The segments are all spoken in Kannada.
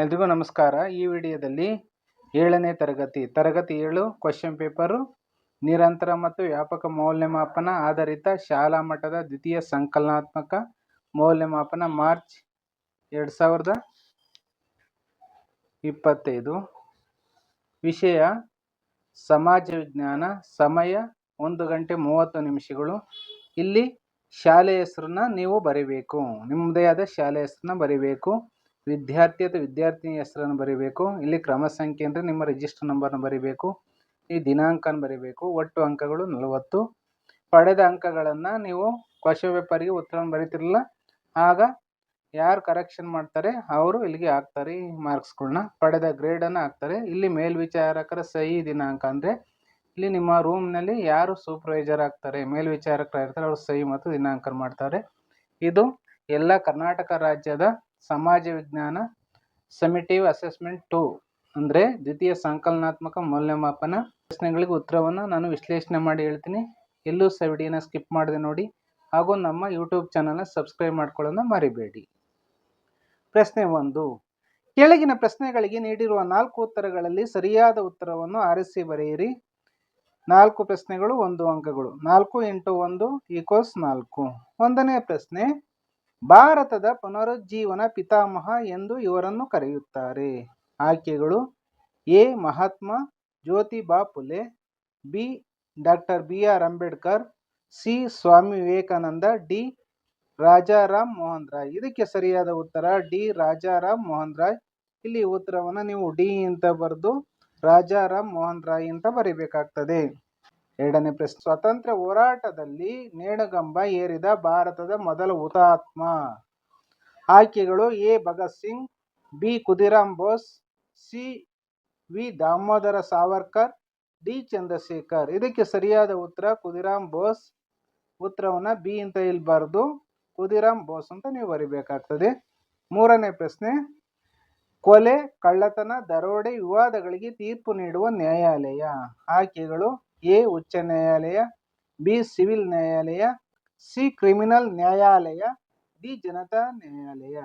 ಎಲ್ರಿಗೂ ನಮಸ್ಕಾರ. ಈ ವಿಡಿಯೋದಲ್ಲಿ ಏಳನೇ ತರಗತಿ ತರಗತಿ ಏಳು ಕ್ವಶನ್ ಪೇಪರು ನಿರಂತರ ಮತ್ತು ವ್ಯಾಪಕ ಮೌಲ್ಯಮಾಪನ ಆಧಾರಿತ ಶಾಲಾ ಮಟ್ಟದ ದ್ವಿತೀಯ ಸಂಕಲನಾತ್ಮಕ ಮೌಲ್ಯಮಾಪನ, ಮಾರ್ಚ್ ಎರಡು ಸಾವಿರದ ಇಪ್ಪತ್ತೈದು. ವಿಷಯ, ಸಮಾಜ ವಿಜ್ಞಾನ, ಸಮಯ, ಒಂದು ಗಂಟೆ ಮೂವತ್ತು ನಿಮಿಷಗಳು. ಇಲ್ಲಿ ಶಾಲೆ ಹೆಸರನ್ನ ನೀವು ಬರೀಬೇಕು. ನಿಮ್ಮದೇ ಆದ ಶಾಲೆ ಹೆಸರನ್ನ ಬರಿಬೇಕು. ವಿದ್ಯಾರ್ಥಿ ಅಥವಾ ವಿದ್ಯಾರ್ಥಿನಿ ಹೆಸರನ್ನು ಬರೀಬೇಕು. ಇಲ್ಲಿ ಕ್ರಮ ಸಂಖ್ಯೆ ಅಂದರೆ ನಿಮ್ಮ ರಿಜಿಸ್ಟರ್ ನಂಬರ್ನ ಬರೀಬೇಕು. ಈ ದಿನಾಂಕನ ಬರಿಬೇಕು. ಒಟ್ಟು ಅಂಕಗಳು ನಲವತ್ತು. ಪಡೆದ ಅಂಕಗಳನ್ನು ನೀವು ಕ್ವಶನ್ ಪೇಪರ್ಗೆ ಉತ್ತರವನ್ನು ಬರೀತಿರಲಿಲ್ಲ ಆಗ ಯಾರು ಕರೆಕ್ಷನ್ ಮಾಡ್ತಾರೆ, ಅವರು ಇಲ್ಲಿಗೆ ಹಾಕ್ತಾರೆ ಈ ಮಾರ್ಕ್ಸ್ಗಳನ್ನ ಪಡೆದ ಗ್ರೇಡನ್ನು ಹಾಕ್ತಾರೆ. ಇಲ್ಲಿ ಮೇಲ್ವಿಚಾರಕರ ಸಹಿ ದಿನಾಂಕ ಅಂದರೆ ಇಲ್ಲಿ ನಿಮ್ಮ ರೂಮ್ನಲ್ಲಿ ಯಾರು ಸೂಪರ್ವೈಸರ್ ಆಗ್ತಾರೆ, ಮೇಲ್ವಿಚಾರಕರಾಗಿರ್ತಾರೆ, ಅವರು ಸಹಿ ಮತ್ತು ದಿನಾಂಕ ಮಾಡ್ತಾರೆ. ಇದು ಎಲ್ಲ ಕರ್ನಾಟಕ ರಾಜ್ಯದ ಸಮಾಜ ವಿಜ್ಞಾನ ಸಮಿಟಿವ್ ಅಸೆಸ್ಮೆಂಟ್ ಟು ಅಂದರೆ ದ್ವಿತೀಯ ಸಂಕಲನಾತ್ಮಕ ಮೌಲ್ಯಮಾಪನ. ಪ್ರಶ್ನೆಗಳಿಗೆ ಉತ್ತರವನ್ನು ನಾನು ವಿಶ್ಲೇಷಣೆ ಮಾಡಿ ಹೇಳ್ತೀನಿ. ಎಲ್ಲೂ ಸಹ ವಿಡಿಯೋನ ಸ್ಕಿಪ್ ಮಾಡಿದೆ ನೋಡಿ. ಹಾಗೂ ನಮ್ಮ ಯೂಟ್ಯೂಬ್ ಚಾನಲ್ನ ಸಬ್ಸ್ಕ್ರೈಬ್ ಮಾಡ್ಕೊಳ್ಳೋದನ್ನ ಮರಿಬೇಡಿ. ಪ್ರಶ್ನೆ ಒಂದು, ಕೆಳಗಿನ ಪ್ರಶ್ನೆಗಳಿಗೆ ನೀಡಿರುವ ನಾಲ್ಕು ಉತ್ತರಗಳಲ್ಲಿ ಸರಿಯಾದ ಉತ್ತರವನ್ನು ಆರಿಸಿ ಬರೆಯಿರಿ. ನಾಲ್ಕು ಪ್ರಶ್ನೆಗಳು, ಒಂದು ಅಂಕಗಳು. ನಾಲ್ಕು ಇಂಟು ಒಂದು ಈಕ್ವಲ್ಸ್ ನಾಲ್ಕು. ಒಂದನೇ ಪ್ರಶ್ನೆ ಭಾರತದ ಪುನರುಜ್ಜೀವನ ಪಿತಾಮಹ ಎಂದು ಇವರನ್ನು ಕರೆಯುತ್ತಾರೆ. ಆಯ್ಕೆಗಳು, A. Mahatma Jyotiba Phule, B. Doctor B. R. Ambedkar, C. Swami Vivekananda, D. Rajaram Mohan Roy ಇದಕ್ಕೆ ಸರಿಯಾದ ಉತ್ತರ ಡಿ. ರಾಜಾರಾಮ್ ಮೋಹನ್ ರಾಯ್ ಇಲ್ಲಿ ಉತ್ತರವನ್ನು ನೀವು ಡಿ ಅಂತ ಬರೆದು ರಾಜಾರಾಮ್ ಮೋಹನ್ ರಾಯ್ ಅಂತ ಬರೀಬೇಕಾಗ್ತದೆ. ಎರಡನೇ ಪ್ರಶ್ನೆ ಸ್ವಾತಂತ್ರ್ಯ ಹೋರಾಟದಲ್ಲಿ ನೇಣುಗಂಬ ಏರಿದ ಭಾರತದ ಮೊದಲ ಹುತಾತ್ಮ. ಆಯ್ಕೆಗಳು A. Bhagat Singh, B. Khudiram Bose, C. V. Damodar Savarkar, D. Chandrashekhar. ಇದಕ್ಕೆ ಸರಿಯಾದ ಉತ್ತರ ಕುದಿರಾಮ್ ಬೋಸ್. ಉತ್ತರವನ್ನು ಬಿ ಅಂತ ಇಲ್ಲಿ ಬರೆದು ಕುದಿರಾಮ್ ಬೋಸ್ ಅಂತ ನೀವು ಬರಿಬೇಕಾಗ್ತದೆ. ಮೂರನೇ ಪ್ರಶ್ನೆ, ಕೊಲೆ, ಕಳ್ಳತನ, ದರೋಡೆ, ವಿವಾದಗಳಿಗೆ ತೀರ್ಪು ನೀಡುವ ನ್ಯಾಯಾಲಯ. ಆಯ್ಕೆಗಳು ಎ ಉಚ್ಚ ನ್ಯಾಯಾಲಯ, ಬಿ ಸಿವಿಲ್ ನ್ಯಾಯಾಲಯ, ಸಿ ಕ್ರಿಮಿನಲ್ ನ್ಯಾಯಾಲಯ, ಡಿ ಜನತಾ ನ್ಯಾಯಾಲಯ.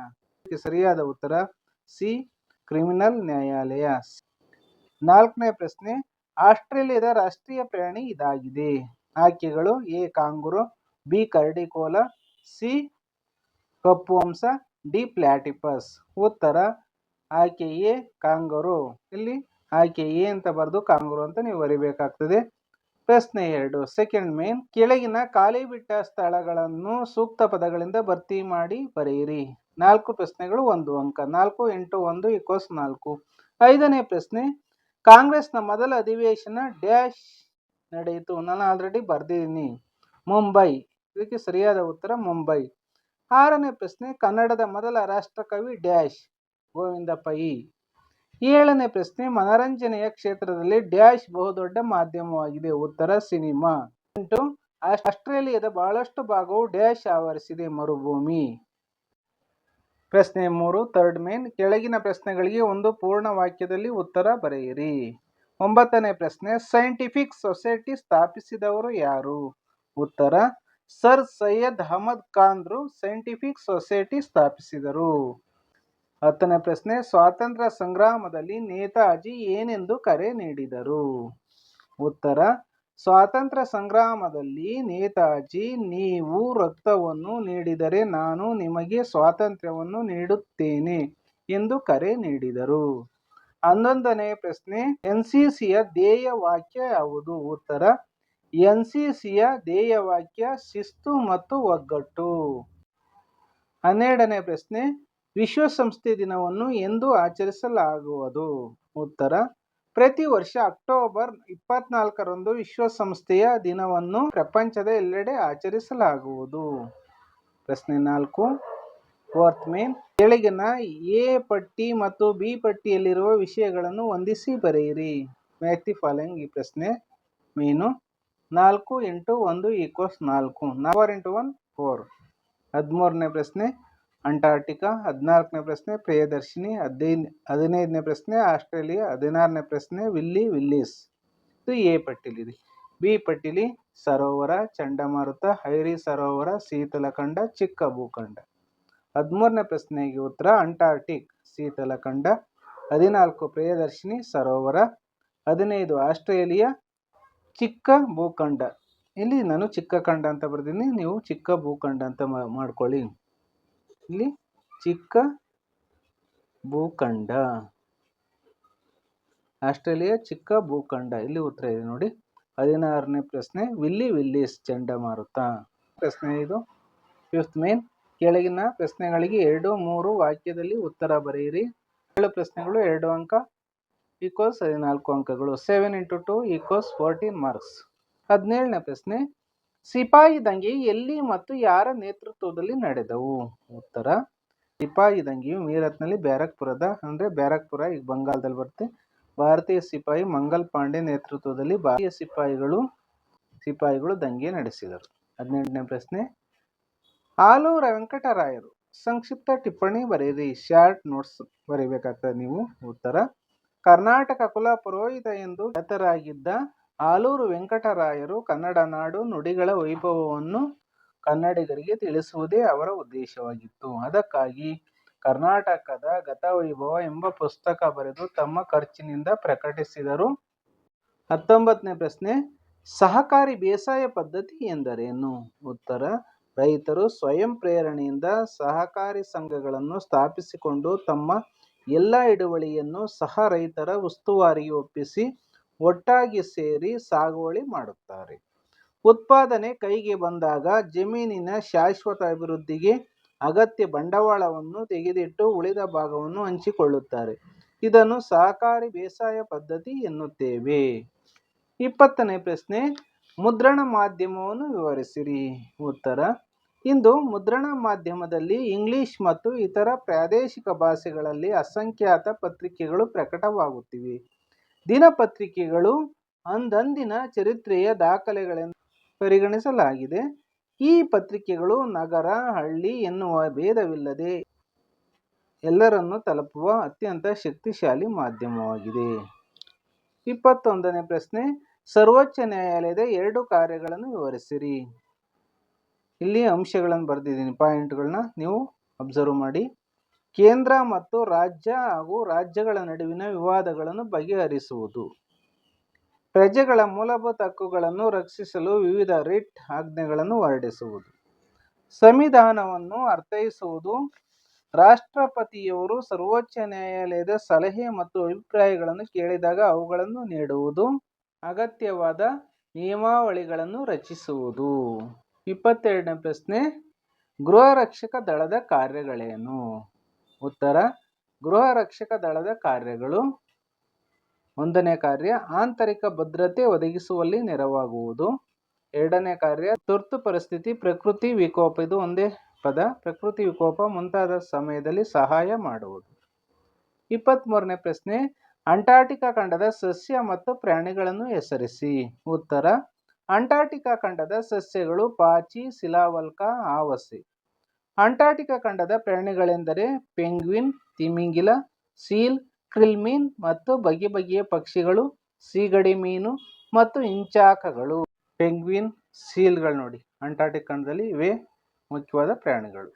ಸರಿಯಾದ ಉತ್ತರ, ಸಿ ಕ್ರಿಮಿನಲ್ ನ್ಯಾಯಾಲಯ. ನಾಲ್ಕನೇ ಪ್ರಶ್ನೆ, ಆಸ್ಟ್ರೇಲಿಯಾದ ರಾಷ್ಟ್ರೀಯ ಪ್ರಾಣಿ ಇದಾಗಿದೆ. ಆಯ್ಕೆಗಳು, ಎ ಕಾಂಗುರು, ಬಿ ಕರ್ಡಿಕೋಲ, ಸಿ ಕಪ್ಪು ವಂಸ ಡಿ ಪ್ಲಾಟಿಪಸ್. ಉತ್ತರ, ಆಯ್ಕೆ ಎ ಕಾಂಗರು. ಇಲ್ಲಿ ಆಯ್ಕೆ ಎ ಅಂತ ಬರೆದು ಕಾಂಗರು ಅಂತ ನೀವು ಬರಿಬೇಕಾಗ್ತದೆ. ಪ್ರಶ್ನೆ ಎರಡು. ಸೆಕೆಂಡ್ ಮೇನ್, ಕೆಳಗಿನ ಖಾಲಿ ಬಿಟ್ಟ ಸ್ಥಳಗಳನ್ನು ಸೂಕ್ತ ಪದಗಳಿಂದ ಭರ್ತಿ ಮಾಡಿ ಬರೆಯಿರಿ. ನಾಲ್ಕು ಪ್ರಶ್ನೆಗಳು ಒಂದು ಅಂಕ. ನಾಲ್ಕು ಎಂಟು ಒಂದು ಇಕ್ವಸ್ ನಾಲ್ಕು. ಐದನೇ ಪ್ರಶ್ನೆ, ಕಾಂಗ್ರೆಸ್ನ ಮೊದಲ ಅಧಿವೇಶನ ಡ್ಯಾಶ್ ನಡೆಯಿತು. ನಾನು ಆಲ್ರೆಡಿ ಬರ್ದಿದ್ದೀನಿ. ಮುಂಬೈ. ಇದಕ್ಕೆ ಸರಿಯಾದ ಉತ್ತರ ಮುಂಬೈ. ಆರನೇ ಪ್ರಶ್ನೆ, ಕನ್ನಡದ ಮೊದಲ ರಾಷ್ಟ್ರಕವಿ ಡ್ಯಾಶ್ ಗೋವಿಂದ ಪೈ ಏಳನೇ ಪ್ರಶ್ನೆ, ಮನರಂಜನೆಯ ಕ್ಷೇತ್ರದಲ್ಲಿ ಡ್ಯಾಶ್ ಬಹುದೊಡ್ಡ ಮಾಧ್ಯಮವಾಗಿದೆ. ಉತ್ತರ, ಸಿನಿಮಾ. ಎಂಟು ಆಸ್ಟ್ರೇಲಿಯಾದ ಬಹಳಷ್ಟು ಭಾಗವು ಡ್ಯಾಶ್ ಆವರಿಸಿದೆ. ಮರುಭೂಮಿ. ಪ್ರಶ್ನೆ ಮೂರು, ಥರ್ಡ್ ಮೇನ್. ಕೆಳಗಿನ ಪ್ರಶ್ನೆಗಳಿಗೆ ಒಂದು ಪೂರ್ಣ ವಾಕ್ಯದಲ್ಲಿ ಉತ್ತರ ಬರೆಯಿರಿ. ಒಂಬತ್ತನೇ ಪ್ರಶ್ನೆ ಸೈಂಟಿಫಿಕ್ ಸೊಸೈಟಿ ಸ್ಥಾಪಿಸಿದವರು ಯಾರು? ಉತ್ತರ, ಸರ್ ಸೈಯದ್ ಅಹಮದ್ ಖಾನ್ರು ಸೈಂಟಿಫಿಕ್ ಸೊಸೈಟಿ ಸ್ಥಾಪಿಸಿದರು. ಹತ್ತನೇ ಪ್ರಶ್ನೆ, ಸ್ವಾತಂತ್ರ್ಯ ಸಂಗ್ರಾಮದಲ್ಲಿ ನೇತಾಜಿ ಏನೆಂದು ಕರೆ ನೀಡಿದರು? ಉತ್ತರ, ಸ್ವಾತಂತ್ರ್ಯ ಸಂಗ್ರಾಮದಲ್ಲಿ ನೇತಾಜಿ, ನೀವು ರಕ್ತವನ್ನು ನೀಡಿದರೆ ನಾನು ನಿಮಗೆ ಸ್ವಾತಂತ್ರ್ಯವನ್ನು ನೀಡುತ್ತೇನೆ ಎಂದು ಕರೆ ನೀಡಿದರು. ಹನ್ನೊಂದನೇ ಪ್ರಶ್ನೆ ಎನ್ ಸಿ ಸಿಯ ಧ್ಯೇಯ ವಾಕ್ಯ ಯಾವುದು? ಉತ್ತರ ಎನ್ ಸಿ ಸಿಯ ಧ್ಯೇಯ ವಾಕ್ಯ ಶಿಸ್ತು ಮತ್ತು ಒಗ್ಗಟ್ಟು. ಹನ್ನೆರಡನೇ ಪ್ರಶ್ನೆ ವಿಶ್ವಸಂಸ್ಥೆ ದಿನವನ್ನು ಎಂದು ಆಚರಿಸಲಾಗುವುದು. ಉತ್ತರ, ಪ್ರತಿ ವರ್ಷ ಅಕ್ಟೋಬರ್ ಇಪ್ಪತ್ನಾಲ್ಕರಂದು ವಿಶ್ವಸಂಸ್ಥೆಯ ದಿನವನ್ನು ಪ್ರಪಂಚದ ಎಲ್ಲೆಡೆ ಆಚರಿಸಲಾಗುವುದು. ಪ್ರಶ್ನೆ ನಾಲ್ಕು, ಫೋರ್ತ್ ಮೇನ್ ಕೆಳಗಿನ ಎ ಪಟ್ಟಿ ಮತ್ತು ಬಿ ಪಟ್ಟಿಯಲ್ಲಿರುವ ವಿಷಯಗಳನ್ನು ಹೊಂದಿಸಿ ಬರೆಯಿರಿ. ಮ್ಯಾಥಿ ಫಾಲೋಯಿಂಗ್ ಈ ಪ್ರಶ್ನೆ. ಮೀನು, ನಾಲ್ಕು ಇಂಟು ಒಂದು ಈಕ್ವಲ್ಸ್ ನಾಲ್ಕು. ನಾಲ್ಕು ಇಂಟು ಒನ್ ಫೋರ್. ಹದಿಮೂರನೇ ಪ್ರಶ್ನೆ ಅಂಟಾರ್ಟಿಕಾ ಹದಿನಾಲ್ಕನೇ ಪ್ರಶ್ನೆ, ಪ್ರಿಯದರ್ಶಿನಿ ಹದಿನೈದು, ಹದಿನೈದನೇ ಪ್ರಶ್ನೆ, ಆಸ್ಟ್ರೇಲಿಯಾ ಹದಿನಾರನೇ ಪ್ರಶ್ನೆ, ವಿಲ್ಲಿ ವಿಲ್ಲೀಸ್. ಇದು ಎ ಪಟ್ಟಿಲಿದೆ. ಬಿ ಪಟ್ಟಿಲಿ ಸರೋವರ, ಚಂಡಮಾರುತ, ಹೈರಿ ಸರೋವರ, ಶೀತಲಖಂಡ, ಚಿಕ್ಕ ಭೂಖಂಡ. ಹದಿಮೂರನೇ ಪ್ರಶ್ನೆಗೆ ಉತ್ತರ, ಅಂಟಾರ್ಟಿಕ್, ಶೀತಲಖಂಡ. ಹದಿನಾಲ್ಕು, ಪ್ರಿಯದರ್ಶಿನಿ ಸರೋವರ. ಹದಿನೈದು, ಆಸ್ಟ್ರೇಲಿಯಾ, ಚಿಕ್ಕ ಭೂಖಂಡ. ಇಲ್ಲಿ ನಾನು ಚಿಕ್ಕ ಖಂಡ ಅಂತ ಬರ್ತೀನಿ ನೀವು ಚಿಕ್ಕ ಭೂಖಂಡ ಅಂತ ಮಾಡ್ಕೊಳ್ಳಿ. ಇಲ್ಲಿ ಚಿಕ್ಕ ಭೂಖಂಡ. ಆಸ್ಟ್ರೇಲಿಯಾ ಚಿಕ್ಕ ಭೂಖಂಡ. ಇಲ್ಲಿ ಉತ್ತರ ಇದೆ ನೋಡಿ. ಹದಿನಾರನೇ ಪ್ರಶ್ನೆ, ವಿಲ್ಲಿ ವಿಲ್ಲಿಸ್ ಚಂಡಮಾರುತ. ಪ್ರಶ್ನೆ ಇದು. ಫಿಫ್ತ್ ಮೇನ್, ಕೆಳಗಿನ ಪ್ರಶ್ನೆಗಳಿಗೆ ಎರಡು ಮೂರು ವಾಕ್ಯದಲ್ಲಿ ಉತ್ತರ ಬರೆಯಿರಿ. ಏಳು ಪ್ರಶ್ನೆಗಳು, ಎರಡು ಅಂಕ ಈಕ್ವಲ್ಸ್ ಹದಿನಾಲ್ಕು ಅಂಕಗಳು. Seven into two equals fourteen marks ಹದಿನೇಳನೇ ಪ್ರಶ್ನೆ ಸಿಪಾಯಿ ದಂಗೆ ಎಲ್ಲಿ ಮತ್ತು ಯಾರ ನೇತೃತ್ವದಲ್ಲಿ ನಡೆದವು? ಉತ್ತರ. ಸಿಪಾಯಿ ದಂಗೆಯು ಮೀರತ್ನಲ್ಲಿ ಬ್ಯಾರಕ್ಪುರದ, ಅಂದರೆ ಬ್ಯಾರಕ್ಪುರ ಈಗ ಬಂಗಾಲದಲ್ಲಿ ಬರುತ್ತೆ. ಭಾರತೀಯ ಸಿಪಾಯಿ ಮಂಗಲ್ ಪಾಂಡೆ ನೇತೃತ್ವದಲ್ಲಿ ಭಾರತೀಯ ಸಿಪಾಯಿಗಳು ಸಿಪಾಯಿಗಳು ದಂಗೆ ನಡೆಸಿದರು. ಹದಿನೆಂಟನೇ ಪ್ರಶ್ನೆ. ಆಲೂರ ವೆಂಕಟರಾಯರು ಸಂಕ್ಷಿಪ್ತ ಟಿಪ್ಪಣಿ ಬರೆಯಿರಿ, ಶಾರ್ಟ್ ನೋಟ್ಸ್ ಬರೀಬೇಕಾಗ್ತದೆ ನೀವು. ಉತ್ತರ. ಕರ್ನಾಟಕ ಕುಲ ಪುರೋಹಿತ ಎಂದು ಖ್ಯಾತರಾಗಿದ್ದ ಆಲೂರು ವೆಂಕಟರಾಯರು ಕನ್ನಡ ನಾಡು ನುಡಿಗಳ ವೈಭವವನ್ನು ಕನ್ನಡಿಗರಿಗೆ ತಿಳಿಸುವುದೇ ಅವರ ಉದ್ದೇಶವಾಗಿತ್ತು. ಅದಕ್ಕಾಗಿ ಕರ್ನಾಟಕದ ಗತವೈಭವ ಎಂಬ ಪುಸ್ತಕ ಬರೆದು ತಮ್ಮ ಖರ್ಚಿನಿಂದ ಪ್ರಕಟಿಸಿದರು. ಹತ್ತೊಂಬತ್ತನೇ ಪ್ರಶ್ನೆ, ಸಹಕಾರಿ ಬೇಸಾಯ ಪದ್ಧತಿ ಎಂದರೇನು? ಉತ್ತರ, ರೈತರು ಸ್ವಯಂ ಪ್ರೇರಣೆಯಿಂದ ಸಹಕಾರಿ ಸಂಘಗಳನ್ನು ಸ್ಥಾಪಿಸಿಕೊಂಡು ತಮ್ಮ ಎಲ್ಲ ಹಿಡುವಳಿಯನ್ನು ಸಹ ರೈತರ ಉಸ್ತುವಾರಿಗೆ ಒಪ್ಪಿಸಿ ಒಟ್ಟಾಗಿ ಸೇರಿ ಸಾಗುವಳಿ ಮಾಡುತ್ತಾರೆ. ಉತ್ಪಾದನೆ ಕೈಗೆ ಬಂದಾಗ ಜಮೀನಿನ ಶಾಶ್ವತ ಅಭಿವೃದ್ಧಿಗೆ ಅಗತ್ಯ ಬಂಡವಾಳವನ್ನು ತೆಗೆದಿಟ್ಟು ಉಳಿದ ಭಾಗವನ್ನು ಹಂಚಿಕೊಳ್ಳುತ್ತಾರೆ. ಇದನ್ನು ಸಹಕಾರಿ ಬೇಸಾಯ ಪದ್ಧತಿ ಎನ್ನುತ್ತೇವೆ. ಇಪ್ಪತ್ತನೇ ಪ್ರಶ್ನೆ, ಮುದ್ರಣ ಮಾಧ್ಯಮವನ್ನು ವಿವರಿಸಿರಿ. ಉತ್ತರ, ಇಂದು ಮುದ್ರಣ ಮಾಧ್ಯಮದಲ್ಲಿ ಇಂಗ್ಲಿಷ್ ಮತ್ತು ಇತರ ಪ್ರಾದೇಶಿಕ ಭಾಷೆಗಳಲ್ಲಿ ಅಸಂಖ್ಯಾತ ಪತ್ರಿಕೆಗಳು ಪ್ರಕಟವಾಗುತ್ತಿವೆ. ದಿನಪತ್ರಿಕೆಗಳು ಅಂದಂದಿನ ಚರಿತ್ರೆಯ ದಾಖಲೆಗಳೆಂದು ಪರಿಗಣಿಸಲಾಗಿದೆ. ಈ ಪತ್ರಿಕೆಗಳು ನಗರ, ಹಳ್ಳಿ ಎನ್ನುವ ಭೇದವಿಲ್ಲದೆ ಎಲ್ಲರನ್ನು ತಲುಪುವ ಅತ್ಯಂತ ಶಕ್ತಿಶಾಲಿ ಮಾಧ್ಯಮವಾಗಿದೆ. ಇಪ್ಪತ್ತೊಂದನೇ ಪ್ರಶ್ನೆ, ಸರ್ವೋಚ್ಚ ನ್ಯಾಯಾಲಯದ ಎರಡು ಕಾರ್ಯಗಳನ್ನು ವಿವರಿಸಿರಿ. ಇಲ್ಲಿ ಅಂಶಗಳನ್ನು ಬರೆದಿದ್ದೀನಿ. ಪಾಯಿಂಟ್ಗಳನ್ನ ನೀವು ಅಬ್ಸರ್ವ್ ಮಾಡಿ. ಕೇಂದ್ರ ಮತ್ತು ರಾಜ್ಯ ಹಾಗೂ ರಾಜ್ಯಗಳ ನಡುವಿನ ವಿವಾದಗಳನ್ನು ಬಗೆಹರಿಸುವುದು. ಪ್ರಜೆಗಳ ಮೂಲಭೂತ ಹಕ್ಕುಗಳನ್ನು ರಕ್ಷಿಸಲು ವಿವಿಧ ರಿಟ್ ಆಜ್ಞೆಗಳನ್ನು ಹೊರಡಿಸುವುದು. ಸಂವಿಧಾನವನ್ನು ಅರ್ಥೈಸುವುದು. ರಾಷ್ಟ್ರಪತಿಯವರು ಸರ್ವೋಚ್ಚ ನ್ಯಾಯಾಲಯದ ಸಲಹೆ ಮತ್ತು ಅಭಿಪ್ರಾಯಗಳನ್ನು ಕೇಳಿದಾಗ ಅವುಗಳನ್ನು ನೀಡುವುದು. ಅಗತ್ಯವಾದ ನಿಯಮಾವಳಿಗಳನ್ನು ರಚಿಸುವುದು. ಇಪ್ಪತ್ತೆರಡನೇ ಪ್ರಶ್ನೆ. ಗೃಹ ರಕ್ಷಕ ದಳದ ಕಾರ್ಯಗಳೇನು? ಉತ್ತರ ಗೃಹ ರಕ್ಷಕ ದಳದ ಕಾರ್ಯಗಳು. ಒಂದನೇ ಕಾರ್ಯ, ಆಂತರಿಕ ಭದ್ರತೆ ಒದಗಿಸುವಲ್ಲಿ ನೆರವಾಗುವುದು. ಎರಡನೇ ಕಾರ್ಯ, ತುರ್ತು ಪರಿಸ್ಥಿತಿ, ಪ್ರಕೃತಿ ವಿಕೋಪ, ಇದು ಒಂದೇ ಪದ. ಪ್ರಕೃತಿ ವಿಕೋಪ ಮುಂತಾದ ಸಮಯದಲ್ಲಿ ಸಹಾಯ ಮಾಡುವುದು. ಇಪ್ಪತ್ತ್ಮೂರನೇ ಪ್ರಶ್ನೆ, ಅಂಟಾರ್ಟಿಕಾ ಖಂಡದ ಸಸ್ಯ ಮತ್ತು ಪ್ರಾಣಿಗಳನ್ನು ಹೆಸರಿಸಿ. ಉತ್ತರ, ಅಂಟಾರ್ಟಿಕಾ ಖಂಡದ ಸಸ್ಯಗಳು ಪಾಚಿ, ಶಿಲಾವಲ್ಕ, ಆವಸೆ. ಅಂಟಾರ್ಟಿಕಾ ಖಂಡದ ಪ್ರಾಣಿಗಳೆಂದರೆ ಪೆಂಗ್ವಿನ್, ತಿಮಿಂಗಿಲ, ಸೀಲ್, ಕ್ರಿಲ್ಮೀನ್ ಮತ್ತು ಬಗೆ ಬಗೆಯ ಪಕ್ಷಿಗಳು, ಸೀಗಡಿ ಮೀನು ಮತ್ತು ಇಂಚಾಕಗಳು. ಪೆಂಗ್ವಿನ್, ಸೀಲ್ಗಳು ನೋಡಿ. ಅಂಟಾರ್ಟಿಕ್ ಖಂಡದಲ್ಲಿ ಇವೆ ಮುಖ್ಯವಾದ ಪ್ರಾಣಿಗಳು.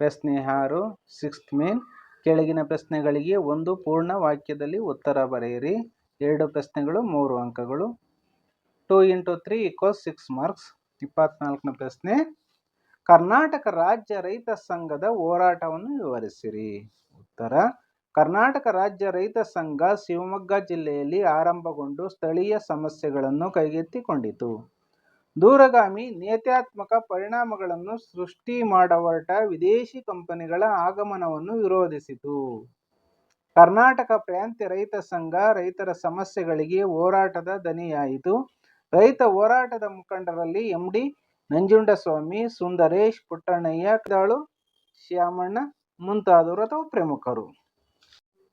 ಪ್ರಶ್ನೆ ಆರು, ಸಿಕ್ಸ್ತ್ ಮೇನ್. ಕೆಳಗಿನ ಪ್ರಶ್ನೆಗಳಿಗೆ ಒಂದು ಪೂರ್ಣ ವಾಕ್ಯದಲ್ಲಿ ಉತ್ತರ ಬರೆಯಿರಿ. ಎರಡು ಪ್ರಶ್ನೆಗಳು, ಮೂರು ಅಂಕಗಳು. Two into three equals six marks. ಇಪ್ಪತ್ನಾಲ್ಕನೇ ಪ್ರಶ್ನೆ. ಕರ್ನಾಟಕ ರಾಜ್ಯ ರೈತ ಸಂಘದ ಹೋರಾಟವನ್ನು ವಿವರಿಸಿರಿ. ಉತ್ತರ, ಕರ್ನಾಟಕ ರಾಜ್ಯ ರೈತ ಸಂಘ ಶಿವಮೊಗ್ಗ ಜಿಲ್ಲೆಯಲ್ಲಿ ಆರಂಭಗೊಂಡು ಸ್ಥಳೀಯ ಸಮಸ್ಯೆಗಳನ್ನು ಕೈಗೆತ್ತಿಕೊಂಡಿತು. ದೂರಗಾಮಿ ನೇತ್ಯಾತ್ಮಕ ಪರಿಣಾಮಗಳನ್ನು ಸೃಷ್ಟಿ ಮಾಡಹೊರಟ ವಿದೇಶಿ ಕಂಪನಿಗಳ ಆಗಮನವನ್ನು ವಿರೋಧಿಸಿತು. ಕರ್ನಾಟಕ ಪ್ರಾಂತ್ಯ ರೈತ ಸಂಘ ರೈತರ ಸಮಸ್ಯೆಗಳಿಗೆ ಹೋರಾಟದ ದನಿಯಾಯಿತು. ರೈತ ಹೋರಾಟದ ಮುಖಂಡರಲ್ಲಿ ಎಂ ಡಿ ನಂಜುಂಡಸ್ವಾಮಿ, ಸುಂದರೇಶ್, ಪುಟ್ಟಣ್ಣಯ್ಯ ದಾಳು ಶ್ಯಾಮಣ್ಣ ಮುಂತಾದವರು ಅಥವಾ ಪ್ರಮುಖರು.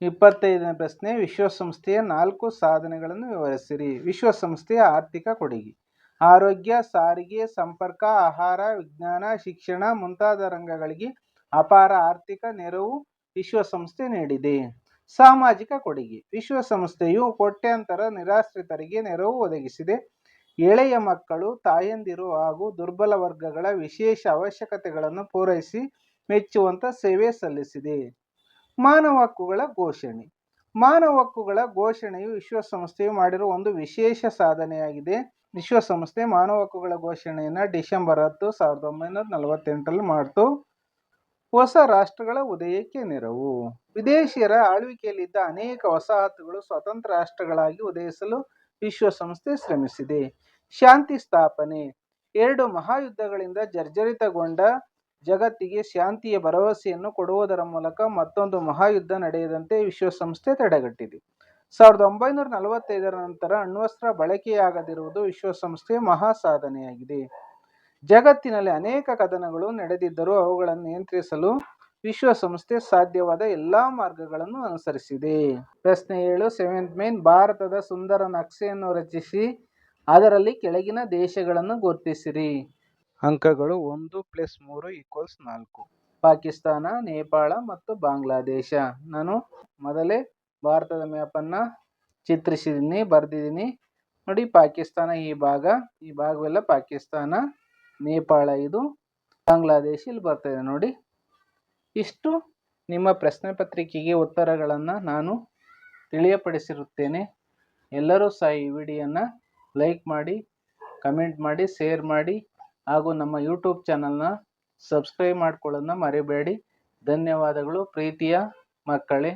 ಇಪ್ಪತ್ತೈದನೇ ಪ್ರಶ್ನೆ, ವಿಶ್ವಸಂಸ್ಥೆಯ ನಾಲ್ಕು ಸಾಧನೆಗಳನ್ನು ವಿವರಿಸಿರಿ. ವಿಶ್ವಸಂಸ್ಥೆಯ ಆರ್ಥಿಕ ಕೊಡುಗೆ. ಆರೋಗ್ಯ, ಸಾರಿಗೆ, ಸಂಪರ್ಕ, ಆಹಾರ, ವಿಜ್ಞಾನ, ಶಿಕ್ಷಣ ಮುಂತಾದ ರಂಗಗಳಿಗೆ ಅಪಾರ ಆರ್ಥಿಕ ನೆರವು ವಿಶ್ವಸಂಸ್ಥೆ ನೀಡಿದೆ. ಸಾಮಾಜಿಕ ಕೊಡುಗೆ. ವಿಶ್ವಸಂಸ್ಥೆಯು ಕೋಟ್ಯಾಂತರ ನಿರಾಶ್ರಿತರಿಗೆ ನೆರವು ಒದಗಿಸಿದೆ. ಎಳೆಯ ಮಕ್ಕಳು, ತಾಯಂದಿರು ಹಾಗೂ ದುರ್ಬಲ ವರ್ಗಗಳ ವಿಶೇಷ ಅವಶ್ಯಕತೆಗಳನ್ನು ಪೂರೈಸಿ ಮೆಚ್ಚುವಂತ ಸೇವೆ ಸಲ್ಲಿಸಿದೆ. ಮಾನವ ಹಕ್ಕುಗಳ ಘೋಷಣೆ. ಮಾನವ ಹಕ್ಕುಗಳ ಘೋಷಣೆಯು ವಿಶ್ವಸಂಸ್ಥೆಯು ಮಾಡಿರುವ ಒಂದು ವಿಶೇಷ ಸಾಧನೆಯಾಗಿದೆ. ವಿಶ್ವಸಂಸ್ಥೆ ಮಾನವ ಹಕ್ಕುಗಳ ಘೋಷಣೆಯನ್ನು ಡಿಸೆಂಬರ್ ಹತ್ತು, ಸಾವಿರದ ಒಂಬೈನೂರ ನಲವತ್ತೆಂಟರಲ್ಲಿ ಮಾಡಿತು. ಹೊಸ ರಾಷ್ಟ್ರಗಳ ಉದಯಕ್ಕೆ ನೆರವು. ವಿದೇಶಿಯರ ಆಳ್ವಿಕೆಯಲ್ಲಿದ್ದ ಅನೇಕ ವಸಾಹತುಗಳು ಸ್ವತಂತ್ರ ರಾಷ್ಟ್ರಗಳಾಗಿ ಉದಯಿಸಲು ವಿಶ್ವಸಂಸ್ಥೆ ಶ್ರಮಿಸಿದೆ. ಶಾಂತಿ ಸ್ಥಾಪನೆ. ಎರಡು ಮಹಾಯುದ್ಧಗಳಿಂದ ಜರ್ಜರಿತಗೊಂಡ ಜಗತ್ತಿಗೆ ಶಾಂತಿಯ ಭರವಸೆಯನ್ನು ಕೊಡುವುದರ ಮೂಲಕ ಮತ್ತೊಂದು ಮಹಾಯುದ್ಧ ನಡೆಯದಂತೆ ವಿಶ್ವಸಂಸ್ಥೆ ತಡೆಗಟ್ಟಿದೆ. ಸಾವಿರದ ಒಂಬೈನೂರ ನಲವತ್ತೈದರ ನಂತರ ಅಣ್ವಸ್ತ್ರ ಬಳಕೆಯಾಗದಿರುವುದು ವಿಶ್ವಸಂಸ್ಥೆಯ ಮಹಾ ಸಾಧನೆಯಾಗಿದೆ. ಜಗತ್ತಿನಲ್ಲಿ ಅನೇಕ ಕದನಗಳು ನಡೆದಿದ್ದರೂ ಅವುಗಳನ್ನು ನಿಯಂತ್ರಿಸಲು ವಿಶ್ವಸಂಸ್ಥೆ ಸಾಧ್ಯವಾದ ಎಲ್ಲಾ ಮಾರ್ಗಗಳನ್ನು ಅನುಸರಿಸಿದೆ. ಪ್ರಶ್ನೆ ಏಳು, ಸೆವೆಂತ್ ಮೇನ್ ಭಾರತದ ಸುಂದರ ನಕ್ಷೆಯನ್ನು ರಚಿಸಿ, ಅದರಲ್ಲಿ ಕೆಳಗಿನ ದೇಶಗಳನ್ನು ಗುರುತಿಸಿರಿ. ಅಂಕಗಳು ಒಂದು ಪ್ಲಸ್ ಮೂರು ಈಕ್ವಲ್ಸ್ ನಾಲ್ಕು. ಪಾಕಿಸ್ತಾನ, ನೇಪಾಳ ಮತ್ತು ಬಾಂಗ್ಲಾದೇಶ. ನಾನು ಮೊದಲೇ ಭಾರತದ ಮ್ಯಾಪನ್ನು ಚಿತ್ರಿಸಿದ್ದೀನಿ ಬರೆದಿದ್ದೀನಿ ನೋಡಿ, ಪಾಕಿಸ್ತಾನ ಈ ಭಾಗ. ಈ ಭಾಗವೆಲ್ಲ ಪಾಕಿಸ್ತಾನ, ನೇಪಾಳ ಇದು. ಬಾಂಗ್ಲಾದೇಶ ಇಲ್ಲಿ ಬರ್ತಿದೆ ನೋಡಿ. ಇಷ್ಟು ನಿಮ್ಮ ಪ್ರಶ್ನೆ ಪತ್ರಿಕೆಗೆ ಉತ್ತರಗಳನ್ನು ನಾನು ತಿಳಿಯಪಡಿಸಿರುತ್ತೇನೆ. ಎಲ್ಲರೂ ಸಹ ಈ ವಿಡಿಯೋನ ಲೈಕ್ ಮಾಡಿ, ಕಮೆಂಟ್ ಮಾಡಿ, ಶೇರ್ ಮಾಡಿ ಹಾಗೂ ನಮ್ಮ ಯೂಟ್ಯೂಬ್ ಚಾನಲ್ನ ಸಬ್ಸ್ಕ್ರೈಬ್ ಮಾಡ್ಕೊಳ್ಳೋದನ್ನ ಮರಿಬೇಡಿ. ಧನ್ಯವಾದಗಳು ಪ್ರೀತಿಯ ಮಕ್ಕಳೇ.